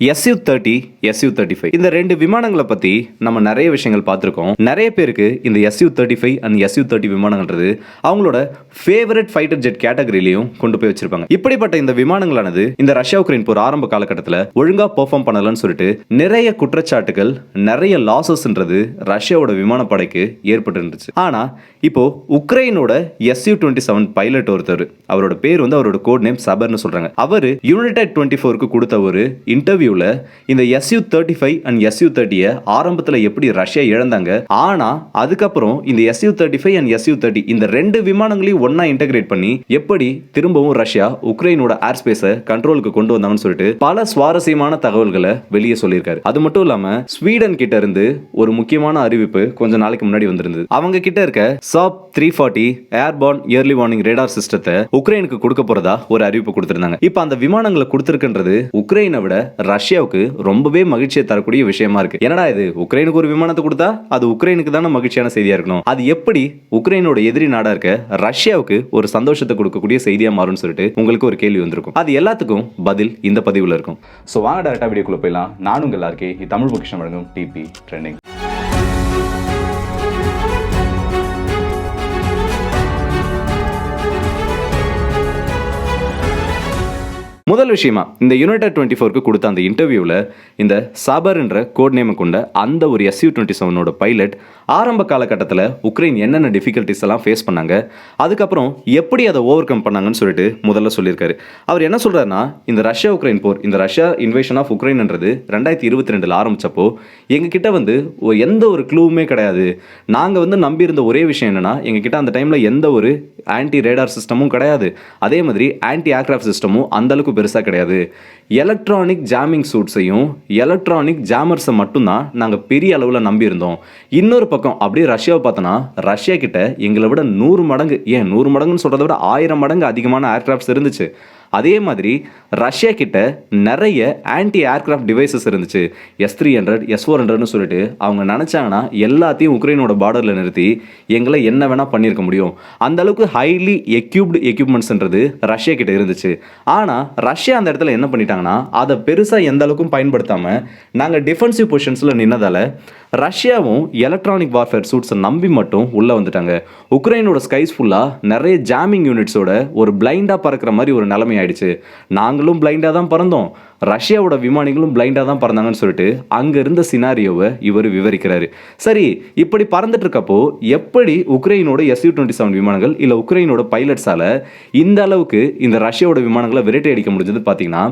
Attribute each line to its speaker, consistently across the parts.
Speaker 1: SU thirty SU thirty five இந்த ரெண்டு விமானங்களை பத்தி நம்ம நிறைய விஷயங்கள் பார்த்துருக்கோம். நிறைய பேருக்கு இந்த SU thirty five and SU thirty விமானங்கள்ன்றது அவங்களோட ஃபேவரட் ஃபைட்டர் ஜெட் கேட்டகரியிலையும் கொண்டு போய் வச்சிருப்பாங்க. இப்படிப்பட்ட இந்த விமானங்களானது இந்த ரஷ்யா உக்ரைன் போர் ஆரம்ப காலகட்டத்தில் ஒழுங்கா பெர்ஃபார்ம் பண்ணலன்னு சொல்லிட்டு நிறைய குற்றச்சாட்டுகள் நிறைய லாசஸ்ன்றது ரஷ்யாவோட விமானப்படைக்கு ஏற்பட்டு இருந்துச்சு ஆனா இப்போ உக்ரைனோட எஸ்யூ டுவெண்ட்டி செவன் பைலட் ஒருத்தர் அவரோட பேர் வந்து அவரோட கோட் நேம் சபர்னு சொல்றாங்க. அவர் யுனைடெட் டுவெண்ட்டி ஃபோருக்கு கொடுத்த ஒரு இன்டர்வியூ இன்டர்வியூவில் இந்த SU thirty five and SU தேர்ட்டியை ஆரம்பத்தில் எப்படி ரஷ்யா இழந்தாங்க ஆனால் அதுக்கப்புறம் இந்த SU thirty five and SU thirty இந்த ரெண்டு விமானங்களையும் ஒண்ணா இன்டகிரேட் பண்ணி எப்படி திரும்பவும் ரஷ்யா உக்ரைனோட ஏர் ஸ்பேஸை கண்ட்ரோலுக்கு கொண்டு வந்தாங்கன்னு சொல்லிட்டு பல சுவாரஸ்யமான தகவல்களை வெளியே சொல்லியிருக்காரு. அது மட்டும் இல்லாம ஸ்வீடன் கிட்ட இருந்து ஒரு முக்கியமான அறிவிப்பு கொஞ்ச நாளைக்கு முன்னாடி வந்திருந்தது. அவங்க கிட்ட இருக்க Saab three forty airborne early warning radar சிஸ்டத்தை உக்ரைனுக்கு கொடுக்க போறதா ஒரு அறிவிப்பு கொடுத்திருந்தாங்க. இப்போ அந்த விமானங்களை கொடுத்திருக்கின்றது உக்ரைனை விட ரஷ்யாவுக்கு ரொம்பவே மகிழ்ச்சியை தரக்கூடிய விஷயமா இருக்கு. என்னடா இது? உக்ரைனுக்கு ஒரு விமானத்தை கொடுத்தா அது உக்ரைனுக்கு தானே மகிழ்ச்சியான செய்தியா இருக்கணும். அது எப்படி உக்ரைனோட எதிரி நாடா இருக்க ரஷ்யாவுக்கு ஒரு சந்தோஷத்தை கொடுக்கக்கூடிய செய்தியா மாறும்னு சொல்லிட்டு உங்களுக்கு ஒரு கேள்வி வந்திருக்கும். அது எல்லாத்துக்கும் பதில் இந்த பதிவுல இருக்கும். ஸோ வாங்க டேரக்டா வீடியோக்குள்ள போயிடலாம். நானும் எல்லாருக்கே தமிழ் பொக்கிஷம் வழங்கும் டிபி ட்ரெண்டிங் முதல் விஷயமா இந்த யுனைடெட் டுவெண்ட்டி ஃபோருக்கு கொடுத்த அந்த இன்டர்வியூவில் இந்த சாபர் என்ற கோட் நேமை கொண்ட அந்த ஒரு எஸ்யூ டுவெண்ட்டி செவனோட பைலட் ஆரம்ப காலகட்டத்தில் உக்ரைன் என்னென்ன டிஃபிகல்ட்டிஸ் எல்லாம் ஃபேஸ் பண்ணாங்க அதுக்கப்புறம் எப்படி அதை ஓவர் கம் பண்ணாங்கன்னு சொல்லிட்டு முதல்ல சொல்லியிருக்காரு. அவர் என்ன சொல்கிறாருன்னா இந்த ரஷ்யா உக்ரைன் போர் இந்த ரஷ்யா இன்வேஷன் ஆஃப் உக்ரைன்ன்றது ரெண்டாயிரத்தி இருபத்தி ரெண்டில் ஆரம்பித்தப்போ எங்ககிட்ட வந்து எந்த ஒரு க்ளூவுமே கிடையாது. நாங்கள் வந்து நம்பியிருந்த ஒரே விஷயம் என்னென்னா எங்ககிட்ட அந்த டைமில் எந்த ஒரு ஆன்டி ரேடார் சிஸ்டமும் கிடையாது. அதே மாதிரி ஆன்டி ஏர்க்ராஃப்ட் சிஸ்டமும் அந்த அளவுக்கு பெருசாக கிடையாது. எலக்ட்ரானிக் ஜாமிங் சூட்ஸையும் எலக்ட்ரானிக் ஜாமர்ஸை மட்டும்தான் நாங்கள் பெரிய அளவில் நம்பியிருந்தோம். இன்னொரு பக்கம் அப்படியே ரஷ்யாவை பார்த்தோன்னா ரஷ்யா கிட்ட எங்களை விட நூறு மடங்கு ஏன் நூறு மடங்குன்னு சொல்கிறத விட ஆயிரம் மடங்கு அதிகமான ஏர்க்ராஃப்ட்ஸ் இருந்துச்சு. அதே மாதிரி ரஷ்யா கிட்ட நிறைய ஆன்டி ஏர்க்ராஃப்ட் டிவைசஸ் இருந்துச்சு S three hundred S four ஹண்ட்ரட்னு சொல்லிட்டு அவங்க நினச்சாங்கன்னா எல்லாத்தையும் உக்ரைனோட பார்டரில் நிறுத்தி எங்களை என்ன வேணால் பண்ணியிருக்க முடியும். அந்த அளவுக்கு ஹைலி எக்யூப்டு எக்யூப்மெண்ட்ஸ்ன்றது ரஷ்யா கிட்ட இருந்துச்சு. ஆனால் ரஷ்யா அந்த இடத்துல என்ன பண்ணிட்டாங்கன்னா அதை பெருசாக எந்த அளவுக்கும் பயன்படுத்தாமல் நாங்கள் டிஃபென்சிவ் பொசிஷன்ஸில் நின்னதால் ரஷ்யாவும் எலக்ட்ரானிக் வார்ஃபேர் சூட்ஸை நம்பி மட்டும் உள்ளே வந்துட்டாங்க. உக்ரைனோட ஸ்கைஸ் ஃபுல்லாக நிறைய ஜாமிங் யூனிட்ஸோட ஒரு பிளைண்டாக பறக்கிற மாதிரி ஒரு நிலைமை ஆயிடுச்சு. நாங்களும் பிளைண்டாக தான் பிறந்தோம். ரஷ்யாவோட விமானிகளும் பிளைண்டாக தான் பறந்தாங்கன்னு சொல்லிட்டு அங்கே இருந்த சினாரியோவை இவர் விவரிக்கிறாரு. சரி இப்படி பறந்துட்டு இருக்கப்போ எப்படி உக்ரைனோட எஸ்யூ டுவெண்ட்டி செவன் விமானங்கள் இல்லை உக்ரைனோட பைலட்ஸால இந்த அளவுக்கு இந்த ரஷ்யாவோட விமானங்களை விரட்டி அடிக்க முடிஞ்சது பார்த்தீங்கன்னா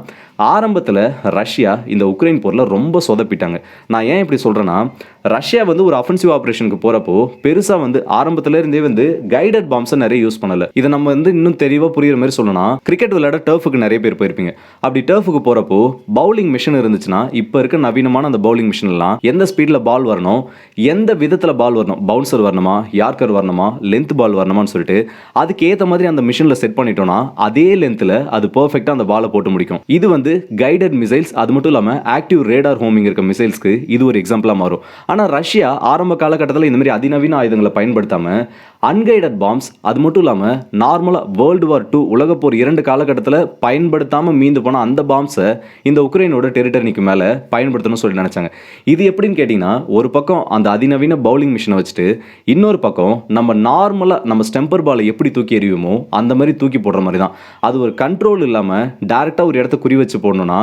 Speaker 1: ஆரம்பத்தில் ரஷ்யா இந்த உக்ரைன் போரில் ரொம்ப சொதப்பிட்டாங்க. நான் ஏன் இப்படி சொல்கிறேன்னா ரஷ்யா வந்து ஒரு அஃபென்சிவ் ஆப்ரேஷனுக்கு போகிறப்போ பெருசாக வந்து ஆரம்பத்துல இருந்தே வந்து கைடட் பாம்ஸை நிறைய யூஸ் பண்ணலை. இதை நம்ம வந்து இன்னும் தெளிவாக புரியுற மாதிரி சொல்லணும்னா கிரிக்கெட் விளையாட டர்ஃபுக்கு நிறைய பேர் போயிருப்பீங்க. அப்படி டர்ஃபுக்கு போகிறப்போ பவுலிங் மிஷின் இருந்துச்சுன்னா இப்போ இருக்க நவீனமான அந்த பவுலிங் மிஷின்லாம் எந்த ஸ்பீடில் பால் வரணும் எந்த விதத்தில் பால் வரணும் பவுன்சர் வரணுமா யார்கர் வரணுமா லென்த் பால் வரணுமான்னு சொல்லிட்டு அதுக்கு ஏற்ற மாதிரி அந்த மிஷினில் செட் பண்ணிட்டோம்னா அதே லென்த்தில் அது பர்ஃபெக்டாக அந்த பாலை போட்டு முடிக்கும். இது வந்து கைடட் மிசைல்ஸ் அது மட்டும் இல்லாமல் ஆக்டிவ் ரேடார் ஹோமிங் இருக்க மிசைல்ஸ்க்கு இது ஒரு எக்ஸாம்பிளாக மாறும். ஆனால் ரஷ்யா ஆரம்ப காலகட்டத்தில் இந்த மாதிரி அதிநவீன ஆயுதங்களை பயன்படுத்தாமல் அன்கைடட் பாம்ஸ் அது மட்டும் இல்லாமல் நார்மலாக வேர்ல்டு வார் டூ உலகப்போர் இரண்டு காலகட்டத்தில் பயன்படுத்தாமல் மீந்து போன அந்த பாம்ஸை இந்த உக்ரைனோட டெரிட்டரிக்கு மேலே பயன்படுத்தணும்னு சொல்லி நினச்சாங்க. இது எப்படின்னு கேட்டிங்கன்னா ஒரு பக்கம் அந்த அதிநவீன பவுலிங் மிஷினை வச்சுட்டு இன்னொரு பக்கம் நம்ம நார்மலாக நம்ம ஸ்டெம்பர் பாலை எப்படி தூக்கி எறியுமோ அந்த மாதிரி தூக்கி போடுற மாதிரி தான். அது ஒரு கண்ட்ரோல் இல்லாமல் டேரெக்டாக ஒரு இடத்த குறி வச்சு போடணும்னா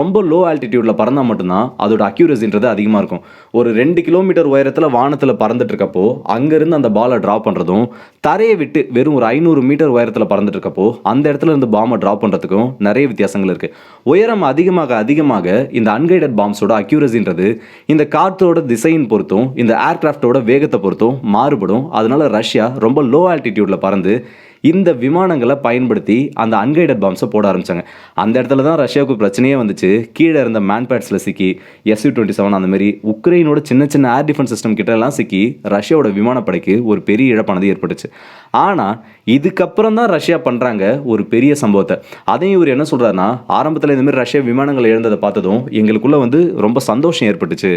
Speaker 1: ரொம்ப லோ ஆல்டிடியூடில் பறந்தால் மட்டும்தான் அதோட அக்யூரசின்றது அதிகமாக இருக்கும். ஒரு ரெண்டு கிலோமீட்டர் உயரத்தில் வானத்தில் பறந்துட்டு இருக்கப்போ அங்கேருந்து அந்த பாலை ட்ராப் பண்ணுறதும் தரையை விட்டு வெறும் ஒரு ஐநூறு மீட்டர் உயரத்தில் பறந்துட்டு இருக்கப்போ அந்த இடத்துல இருந்து பாம்பை ட்ராப் பண்ணுறதுக்கும் நிறைய வித்தியாசங்கள் இருக்குது உயரம் அதிகமாக அதிகமாக இந்த அன்கைடட் பாம்ஸோட அக்யூரசின்றது இந்த காற்றோட திசையின் பொறுத்தும் இந்த ஏர்கிராஃப்டோட வேகத்தை பொறுத்தும் மாறுபடும். அதனால ரஷ்யா ரொம்ப லோ ஆல்டிடியூடில் பறந்து இந்த விமானங்களை பயன்படுத்தி அந்த அன்கைடட் பாம்ஸை போட ஆரம்பித்தாங்க அந்த இடத்துல தான் ரஷ்யாவுக்கு பிரச்சனையே வந்துச்சு. கீழே இருந்த மேன்பேட்ஸில் சிக்கி எஸ்யூ டுவெண்ட்டி செவன் அந்த மாதிரி உக்ரைனோட சின்ன சின்ன ஏர் டிஃபென்ஸ் சிஸ்டம் கிட்ட எல்லாம் சிக்கி ரஷ்யாவோட விமானப்படைக்கு ஒரு பெரிய இழப்பானது ஏற்பட்டுச்சு. ஆனால் இதுக்கப்புறம் தான் ரஷ்யா பண்ணுறாங்க ஒரு பெரிய சம்பவத்தை. அதையும் இவர் என்ன சொல்கிறாருன்னா ஆரம்பத்தில் இந்தமாரி ரஷ்யா விமானங்கள் இழந்ததை பார்த்ததும் எங்களுக்குள்ளே வந்து ரொம்ப சந்தோஷம் ஏற்பட்டுச்சு.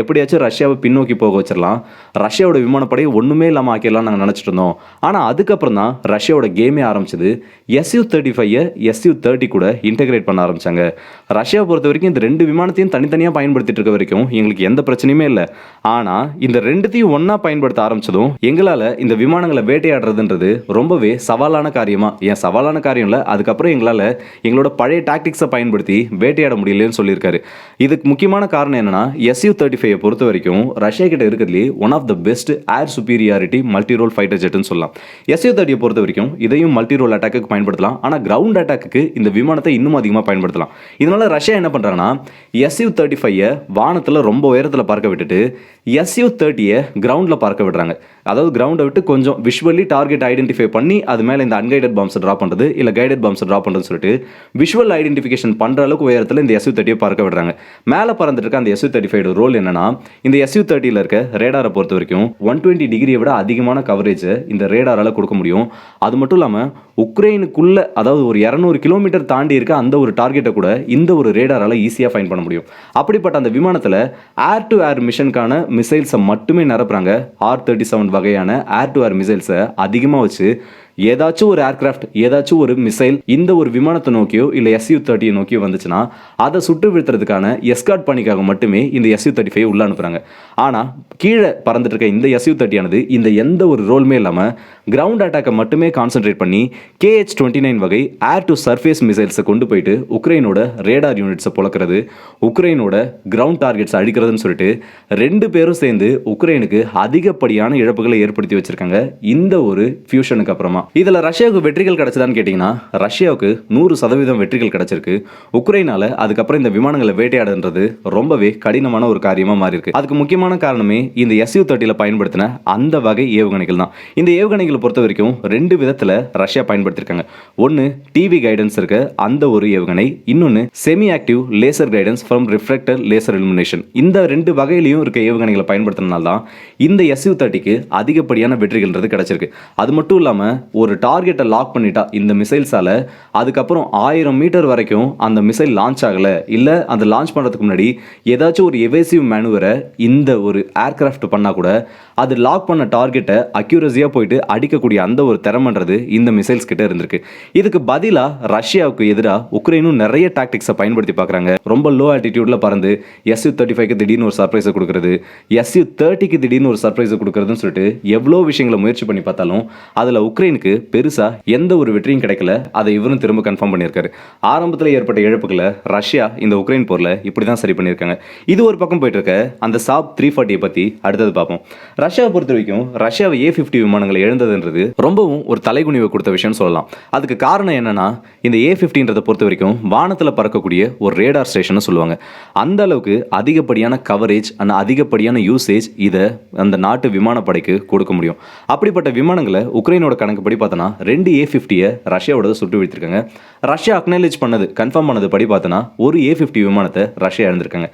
Speaker 1: எப்படியாச்சும் ரஷ்யாவை பின்னோக்கி போக வச்சிடலாம் ரஷ்யாவோட விமானப்படையை ஒன்றுமே இல்லாமல் ஆக்கிடலாம் நாங்கள் நினச்சிட்டு இருந்தோம். ஆனால் அதுக்கப்புறம் தான் ரஷ்யா ரஷ்யாவோட கேமே ஆரம்பிச்சது SU thirty five SU thirty கூட இன்டெகிரேட் பண்ண ஆரம்பிச்சாங்க. ரஷ்யாவை பொறுத்த வரைக்கும் இந்த ரெண்டு விமானத்தையும் தனித்தனியாக பயன்படுத்திட்டு இருக்க வரைக்கும் எங்களுக்கு எந்த பிரச்சனையுமே இல்லை. ஆனால் இந்த ரெண்டுத்தையும் ஒன்றா பயன்படுத்த ஆரம்பிச்சதும் எங்களால் இந்த விமானங்களை வேட்டையாடுறதுன்றது ரொம்பவே சவாலான காரியமா? ஏன் சவாலான காரியம் இல்லை அதுக்கப்புறம் எங்களால் எங்களோட பழைய டாக்டிக்ஸை பயன்படுத்தி வேட்டையாட முடியலன்னு சொல்லியிருக்காரு. இதுக்கு முக்கியமான காரணம் என்னன்னா எஸ்யூ தேர்ட்டி ஃபைவ் பொறுத்த வரைக்கும் ரஷ்யா கிட்ட இருக்கிறதுலே one of the best air superiority multi role fighter ஜெட்னு சொல்லலாம். எஸ்யூ தேர்ட்டியை பொறுத்த வரைக்கும் இதையும் மல்டி ரோல் அட்டாக்கு பயன்படுத்தலாம். ஆனால் கிரவுண்ட் அட்டாக்கு இந்த விமானத்தை இன்னும் அதிகமாக பயன்படுத்தலாம். இதனால ரஷ்யா என்ன பண்ணுறாங்கன்னா எஸ்யூ தேர்ட்டி ஃபைவை வானத்தில் ரொம்ப உயரத்தில் பறக்க விட்டுட்டு எஸ்யூ தேர்ட்டியை கிரவுண்டில் பறக்க விடுறாங்க. அதாவது கிரவுண்டை விட்டு கொஞ்சம் விஷுவலி டார்கெட் ஐடென்டிஃபை பண்ணி அது மேலே இந்த அன்கைடட் பாம்ஸை ட்ராப் பண்ணுறது இல்லை கைடட் பாம்ஸை ட்ராப் பண்ணுறதுன்னு சொல்லிட்டு விஷுவல் ஐடென்டிஃபிகேஷன் பண்ணுற அளவுக்கு உயரத்தில் இந்த எஸ்யூ தேர்ட்டியை பறக்க விடுறாங்க. மேலே பறந்துட்டு இருக்க அந்த எஸ்யூ தேர்ட்டி ஃபைவ் ரோல் என்னன்னா இந்த எஸ்யூ தேர்ட்டியில் இருக்க ரேடாரை பொறுத்த வரைக்கும் ஒன் டுவெண்ட்டி டிகிரியை விட அதிகமான கவரேஜை இந்த ரேடாரால் கொடுக்க முடியும். அது மட்டும் இல்லாமல் உக்ரைனுக்குள்ளே அதாவது ஒரு இரநூறு கிலோமீட்டர் தாண்டி இருக்க அந்த ஒரு டார்கெட்டை கூட இந்த ஒரு ரேடாரால் ஈஸியாக ஃபைன் பண்ண முடியும். அப்படிப்பட்ட அந்த விமானத்தில் ஏர் டு ஏர் மிஷனுக்கான மிசைல்ஸை மட்டுமே நிரப்புறாங்க. ஆர் தேர்ட்டி செவன் வகையான ஏர் டு ஏர் மிசைல்ஸை அதிகமாக வச்சு ஏதாச்சும் ஒரு ஏர்கிராஃப்ட் ஏதாச்சும் ஒரு மிசைல் இந்த ஒரு விமானத்தை நோக்கியோ இல்லை எஸ்யூ தேர்ட்டியை நோக்கியோ வந்துச்சுன்னா அதை சுட்டு வீழ்த்துறதுக்கான எஸ்கார்ட் பணிக்காக மட்டுமே இந்த எஸ்யூ தேர்ட்டி ஃபைவ் உள்ள அனுப்புகிறாங்க ஆனால் கீழே பறந்துட்டு இருக்க இந்த எஸ்யூ தேர்ட்டியானது இந்த எந்த ஒரு ரோலுமே இல்லாமல் கிரவுண்ட் அட்டாக்கை மட்டுமே கான்சென்ட்ரேட் பண்ணி கேஹெச் டுவெண்ட்டி நைன் வகை ஏர் டு சர்ஃபேஸ் மிசைல்ஸை கொண்டு போயிட்டு உக்ரைனோட ரேடார் யூனிட்ஸை புழக்கிறது உக்ரைனோட கிரவுண்ட் டார்கெட்ஸ் அழிக்கிறதுன்னு சொல்லிட்டு ரெண்டு பேரும் சேர்ந்து உக்ரைனுக்கு அதிகப்படியான இழப்புகளை ஏற்படுத்தி வச்சிருக்காங்க இந்த ஒரு ஃபியூஷனுக்கு அப்புறமா. இதில் ரஷ்யாவுக்கு வெற்றிகள் கிடைச்சதான்னு கேட்டிங்கன்னா ரஷ்யாவுக்கு நூறு சதவீதம் வெற்றிகள் கிடைச்சிருக்கு. உக்ரைனால அதுக்கப்புறம் இந்த விமானங்களை வேட்டையாடுன்றது ரொம்பவே கடினமான ஒரு காரியமாக மாறி இருக்கு அதுக்கு முக்கியமான காரணமே இந்த எஸ்யூ தேர்ட்டியில் பயன்படுத்தின அந்த வகை ஏவுகணைகள் தான். இந்த ஏவுகணைகளை பொறுத்த வரைக்கும் ரெண்டு விதத்தில் ரஷ்யா பயன்படுத்தியிருக்காங்க. ஒன்று டிவி கைடன்ஸ் இருக்க. அந்த ஒரு ஏவுகணை. இன்னொன்று semi active laser guidance from reflector laser illumination இந்த ரெண்டு வகையிலையும் இருக்க ஏவுகணைகளை பயன்படுத்தினால்தான் இந்த எஸ்யூ தேர்ட்டிக்கு அதிகப்படியான வெற்றிகள்ன்றது கிடச்சிருக்கு. அது மட்டும் இல்லாமல் ஒரு டார்கெட்டை லாக் பண்ணிட்டா இந்த மிசைல்ஸால் அதுக்கப்புறம் ஆயிரம் மீட்டர் வரைக்கும் அந்த மிசைல் லான்ச் ஆகலை. இல்லை அந்த லான்ச் பண்ணுறதுக்கு முன்னாடி ஏதாச்சும் ஒரு எவேசிவ் மேனுவரை இந்த ஒரு ஏர்கிராஃப்ட் பண்ணால் கூட அது லாக் பண்ண டார்கெட்டை அக்யூரஸியாக போயிட்டு அடிக்கக்கூடிய அந்த ஒரு திறமன்றது இந்த மிசைல்ஸ் கிட்ட இருந்திருக்கு. இதுக்கு பதிலாக ரஷ்யாவுக்கு எதிராக உக்ரைனும் நிறைய டாக்டிக்ஸை பயன்படுத்தி பார்க்குறாங்க. ரொம்ப லோ ஆட்டிடியூடில் பறந்து எஸ்யூ தேர்ட்டி ஃபைவ்க்கு திடீர்னு ஒரு சர்ப்ரைஸை கொடுக்குறது எஸ்யூ தேர்ட்டிக்கு திடீர்னு ஒரு சர்ப்ரைஸை கொடுக்குறதுன்னு சொல்லிட்டு எவ்வளோ விஷயங்களை முயற்சி பண்ணி பார்த்தாலும் அதில் உக்ரைனுக்கு பெருசாக எந்த ஒரு வெற்றியும் கிடைக்கல. அதை இவரும் திரும்ப கன்ஃபார்ம் பண்ணியிருக்காரு. ஆரம்பத்தில் ஏற்பட்ட இழப்புகளை ரஷ்யா இந்த உக்ரைன் போரில் இப்படி தான் சரி பண்ணியிருக்காங்க. இது ஒரு பக்கம் போயிட்டு இருக்க அந்த சாப் த்ரீ ஃபார்ட்டியை பற்றி அடுத்தது பார்ப்போம். ரஷ்யாவை பொறுத்த வரைக்கும் ரஷ்யாவை ஏ ஃபிஃப்டி விமானங்களை எழுந்ததுன்றது ரொம்பவும் ஒரு தலைகுனிவை கொடுத்த விஷயம்னு சொல்லலாம். அதுக்கு காரணம் என்னன்னா இந்த ஏ ஃபிஃப்டின்றதை பொறுத்த வரைக்கும் வானத்தில் பறக்கக்கூடிய ஒரு ரேடார் ஸ்டேஷன் சொல்லுவாங்க. அந்த அளவுக்கு அதிகப்படியான கவரேஜ் அண்ட் அதிகப்படியான யூசேஜ் இதை அந்த நாட்டு விமானப்படைக்கு கொடுக்க முடியும். அப்படிப்பட்ட விமானங்களை உக்ரைனோட கணக்குப்படி பார்த்தோன்னா ரெண்டு ஏ ஃபிஃப்டியை ரஷ்யாவோட சுட்டு வீழ்த்திருக்காங்க. ரஷ்யா அக்னாலேஜ் பண்ணது கன்ஃபார்ம் பண்ணது படி பார்த்தோன்னா ஒரு ஏ ஃபிஃப்டி விமானத்தை ரஷ்யா இழந்திருக்காங்க.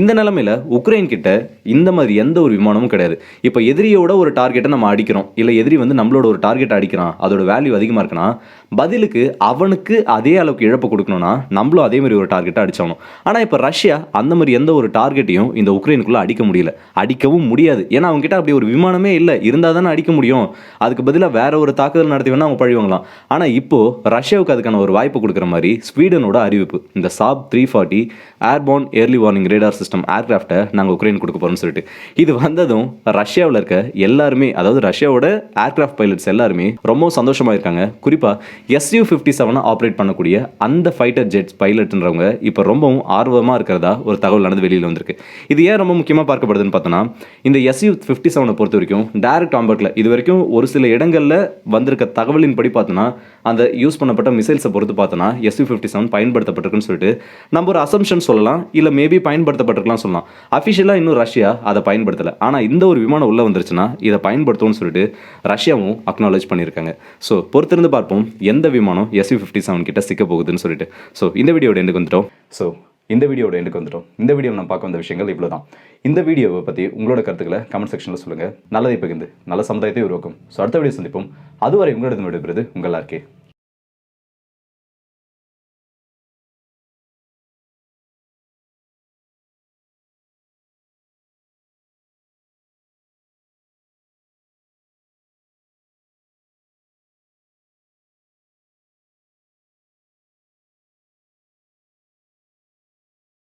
Speaker 1: இந்த நிலமையில உக்ரைன் கிட்ட இந்த மாதிரி எந்த ஒரு விமானமும் கிடையாது. இப்போ எதிரியோட ஒரு டார்கெட்டை நம்ம அடிக்கிறோம். இல்லை எதிரி வந்து நம்மளோட ஒரு டார்கெட் அடிக்கிறான். அதோட வேல்யூ அதிகமாக இருக்குன்னா பதிலுக்கு அவனுக்கு அதே அளவுக்கு இழப்பு கொடுக்கணும்னா நம்மளும் அதே மாதிரி ஒரு டார்கெட்டை அடிச்சாகணும். ஆனால் இப்போ ரஷ்யா அந்த மாதிரி எந்த ஒரு டார்கெட்டையும் இந்த உக்ரைனுக்குள்ளே அடிக்க முடியல. அடிக்கவும் முடியாது. ஏன்னா அவங்ககிட்ட அப்படி ஒரு விமானமே இல்லை. இருந்தால் தானே அடிக்க முடியும். அதுக்கு பதிலாக வேற ஒரு தாக்குதல் நடத்தி வேணால் அவங்க பழிவாங்களாம் ஆனால் இப்போது ரஷ்யாவுக்கு அதுக்கான ஒரு வாய்ப்பு கொடுக்குற மாதிரி ஸ்வீடனோட அறிவிப்பு. இந்த Saab three forty airborne early warning radar system ஏர்கிராஃப்டை நாங்கள் உக்ரைன் கொடுக்க போகிறோம்னு சொல்லிட்டு. இது வந்ததும் ரஷ்யாவில் இருக்க எல்லாருமே அதாவது ரஷ்யாவோட ஏர்கிராஃப்ட் பைலட்ஸ் எல்லாருமே ரொம்ப சந்தோஷமாக இருக்காங்க. குறிப்பாக எஸ்யூ ஃபிஃப்டி செவனை ஆப்ரேட் பண்ணக்கூடிய அந்த ஃபைட்டர் ஜெட்ஸ் பைலட்ன்றவங்க இப்போ ரொம்பவும் ஆர்வமாக இருக்கிறதா ஒரு தகவல் நடந்து வெளியில் வந்திருக்கு. இது ஏன் ரொம்ப முக்கியமாக பார்க்கப்படுதுன்னு பார்த்தோன்னா இந்த எஸ்யூ ஃபிஃப்டி செவனை பொறுத்த வரைக்கும் டைரக்ட் ஆம்பர்ட்டில் இது வரைக்கும் ஒரு சில இடங்களில் வந்திருக்க தகவலின் படி பார்த்தோன்னா அந்த யூஸ் பண்ணப்பட்ட மிசைல்ஸை பொறுத்து பார்த்தோன்னா எஸ்யூ ஃபிஃப்டி செவன் பயன்படுத்தப்பட்டிருக்குன்னு சொல்லிட்டு நம்ம ஒரு அசம்ஷன் சொல்லலாம் இல்லை மேபி பயன்படுத்தப்பட்டிருக்கலாம் சொல்லலாம். அஃபிஷியலாக இன்னும் ரஷ்யா அதை பயன்படுத்தலை. ஆனால் இந்த ஒரு விமானம் உள்ளே வந்துருச்சுன்னா இதை பயன்படுத்தும்னு சொல்லிட்டு ரஷ்யாவும் அக்னாலேஜ் பண்ணியிருக்காங்க. ஸோ பொறுத்திருந்து பார்ப்போம் எந்த விமானம் எஸ்வி ஃபிஃப்டி செவன் கிட்ட சிக்க போகுதுன்னு சொல்லிட்டு. ஸோ இந்த வீடியோட எண்டுக்கு வந்துட்டோம். ஸோ இந்த வீடியோட எண்டுக்கு வந்துட்டோம். இந்த வீடியோ நான் பார்க்க வந்த விஷயங்கள் இவ்வளோ தான் இந்த வீடியோவை பற்றி உங்களோட கருத்துக்களை கமெண்ட் செக்ஷனில் சொல்லுங்கள் நல்லதை பகிர்ந்து நல்ல சமுதாயத்தை உருவாக்கும். ஸோ அடுத்த வீடியோ சந்திப்போம். அதுவரை உங்களிடம் விடுபடுறது உங்கள் எல்லாருக்கே